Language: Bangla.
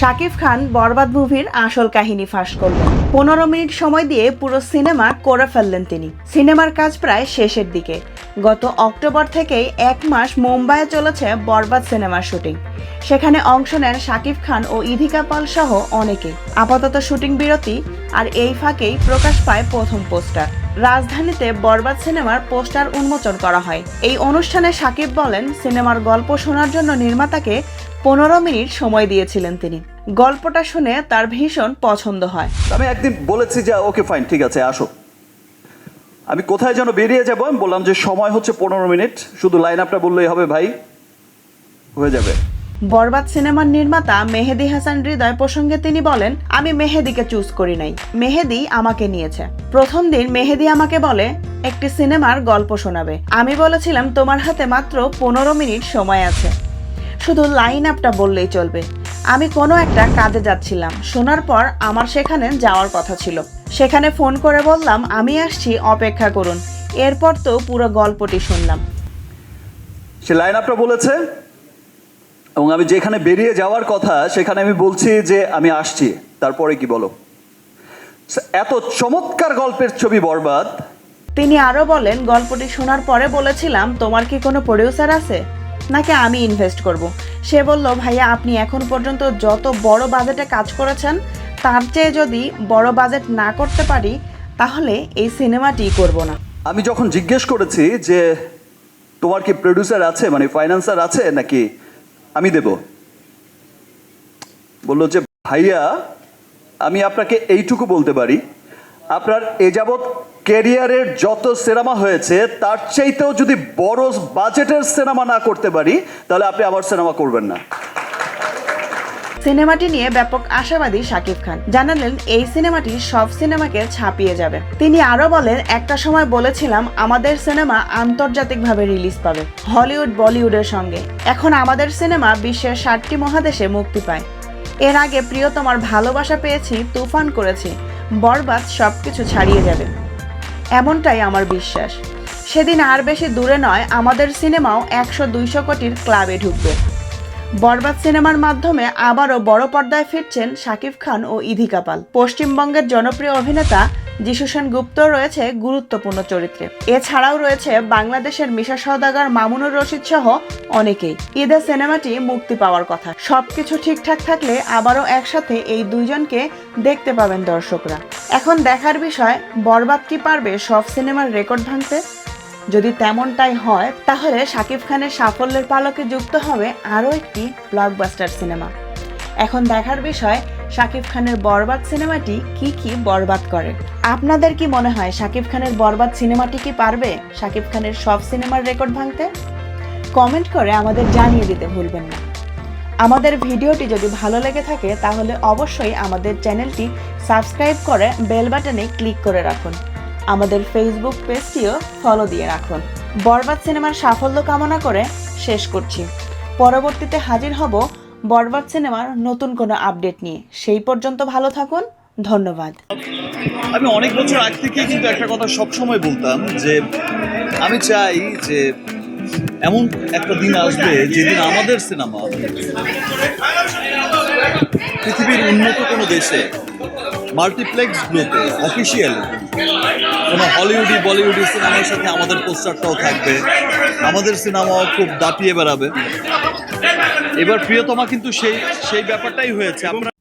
শাকিব খান বরবাদ মুভির আসল কাহিনী ফাঁস করলেন। পনেরো মিনিট সময় দিয়ে পুরো সিনেমা করে ফেললেন তিনি। সিনেমার কাজ প্রায় শেষের দিকে। গত অক্টোবর থেকেই এক মাস মুম্বাইয়ে চলেছে বরবাদ সিনেমার শুটিং। সেখানে অংশ নেন শাকিব খান ও ইধিকা পাল সহ অনেকে। আপাতত শুটিং বিরতি আর এই ফাঁকেই প্রকাশ পায় প্রথম পোস্টার। রাজধানীতে বরবাদ সিনেমার পোস্টার উন্মোচন করা হয়। এই অনুষ্ঠানে সাকিব বলেন, সিনেমার গল্প শোনার জন্য নির্মাতাকে পনেরো মিনিট সময় দিয়েছিলেন তিনি। গল্পটা শুনে তার ভীষণ পছন্দ হয়। আমি একদিন বলেছি যে ওকে ফাইন ঠিক আছে আসো। আমি কোথায় যেন বেরিয়ে যাব আমি বললাম যে সময় হচ্ছে পনেরো মিনিট শুধু লাইন আপটা বললেই হবে ভাই। হয়ে যাবে। বরবাদ সিনেমার নির্মাতা মেহেদি হাসান হৃদয় প্রসঙ্গে তিনি বলেন আমি মেহেদিকে চুজ করি নাই। মেহেদি আমাকে নিয়েছে। প্রথম দিন মেহেদি আমাকে বলে একটি সিনেমার গল্প শোনাবে। আমি বলেছিলাম তোমার হাতে মাত্র পনেরো মিনিট সময় আছে। শুধু লাইন আপটা বললেই চলবে। আমি কোনো একটা কাজে যাচ্ছিলাম। শোনার পর আমার সেখানে যাওয়ার কথা ছিল। সেখানে ফোন করে বললাম আমি আসছি অপেক্ষা করুন। এরপর তো পুরো গল্পটি শুনলাম। সে লাইন আপটা বলেছে এবং আমি যেখানে বেরিয়ে যাওয়ার কথা সেখানে আমি বলছি যে আমি আসছি। তারপরে কি বলো? এত চমৎকার গল্পের ছবি বরবাদ। তিনি আরও বলেন গল্পটি শোনার পরে বলেছিলাম তোমার কি কোনো প্রডিউসার আছে? নাকি আমি ইনভেস্ট করব। সে বলল, ভাইয়া, আপনি এখন পর্যন্ত যত বড় বাজেটে কাজ করেছেন, তার চেয়ে যদি বড় বাজেট না করতে পারি, তাহলে এই সিনেমাটি করব না আমি যখন জিজ্ঞেস করেছি যে, তোমার কি প্রডিউসার আছে মানে ফাইন্যান্সার আছে, নাকি আমি দেব বলল যে, ভাইয়া, আমি আপনাকে এইটুকু বলতে পারি আপনার এ যাবৎ ক্যারিয়ারের যত সিনেমা হয়েছে, তার চাইতেও যদি বড় বাজেটের সিনেমা না করতে পারি, তাহলে আপনি আমার সিনেমা করবেন না। সিনেমাটি নিয়ে ব্যাপক আশাবাদী শাকিব খান। জানালেন, এই সিনেমাটি সব সিনেমাকে ছাপিয়ে যাবে। তিনি আরও বলেন, একটা সময় বলেছিলাম, আমাদের সিনেমা আন্তর্জাতিকভাবে রিলিজ পাবে, হলিউড, বলিউডের সঙ্গে। এখন আমাদের সিনেমা বিশ্বের ষাটটি মহাদেশে মুক্তি পায়। এর আগে প্রিয়তমার ভালোবাসা পেয়েছি, তুফান করেছি। বরবাদ সব কিছু ছাড়িয়ে যাবে। এমনটাই আমার বিশ্বাস। সেদিন আর বেশি দূরে নয়, আমাদের সিনেমাও একশো দুইশো কোটির ক্লাবে ঢুকবে। বরবাদ সিনেমার মাধ্যমে আবারও বড় পর্দায় ফিরছেন শাকিব খান ও ইধিকাপাল পশ্চিমবঙ্গের জনপ্রিয় অভিনেতা যিশু সেন গুপ্ত রয়েছে গুরুত্বপূর্ণ চরিত্রে। এছাড়াও রয়েছে বাংলাদেশের মিশা সওদাগর, মামুনুর রশিদ সহ অনেকেই। ঈদে সিনেমাটি মুক্তি পাওয়ার কথা। সবকিছু ঠিকঠাক থাকলে আবারও একসাথে এই দুইজনকে দেখতে পাবেন দর্শকরা। এখন দেখার বিষয়, বরবাদ কি পারবে সব সিনেমার রেকর্ড ভাঙতে? যদি তেমনটাই হয়, তাহলে শাকিব খানের সাফল্যের পালকে যুক্ত হবে আরও একটি ব্লকবাস্টার সিনেমা। এখন দেখার বিষয় শাকিব খানের বরবাদ সিনেমাটি কি কি বরবাদ করে? আপনাদের কি মনে হয় শাকিব খানের বরবাদ সিনেমাটি কি পারবে? শাকিব খানের সব সিনেমার রেকর্ড ভাঙতে? কমেন্ট করে আমাদের জানিয়ে দিতে ভুলবেন না। আমাদের ভিডিওটি যদি ভালো লেগে থাকে, তাহলে অবশ্যই আমাদের চ্যানেলটি সাবস্ক্রাইব করে বেল বাটনে ক্লিক করে রাখুন। আমাদের ফেসবুক পেজটিও ফলো দিয়ে রাখুন। বরবাদ সিনেমার সাফল্য কামনা করে শেষ করছি। পরবর্তীতে হাজির হব বরবাদ সিনেমার নতুন কোনো আপডেট নিয়ে। সেই পর্যন্ত ভালো থাকুন, ধন্যবাদ। আমি অনেক বছর আগ থেকে কিন্তু একটা কথা সবসময় বলতাম যে, আমি চাই যে এমন একটা দিন আসবে যেদিন আমাদের সিনেমা পৃথিবীর উন্নত কোনো দেশে মাল্টিপ্লেক্স মাল্টিপ্লেক্সগুলোতে অফিসিয়ালি কোনো হলিউডি, বলিউডি সিনেমার সাথে আমাদের পোস্টারটাও থাকবে। আমাদের সিনেমাও খুব দাপিয়ে বেড়াবে। এবার প্রিয়তমা কিন্তু সেই সেই ব্যাপারটাই হয়েছে। আপনারা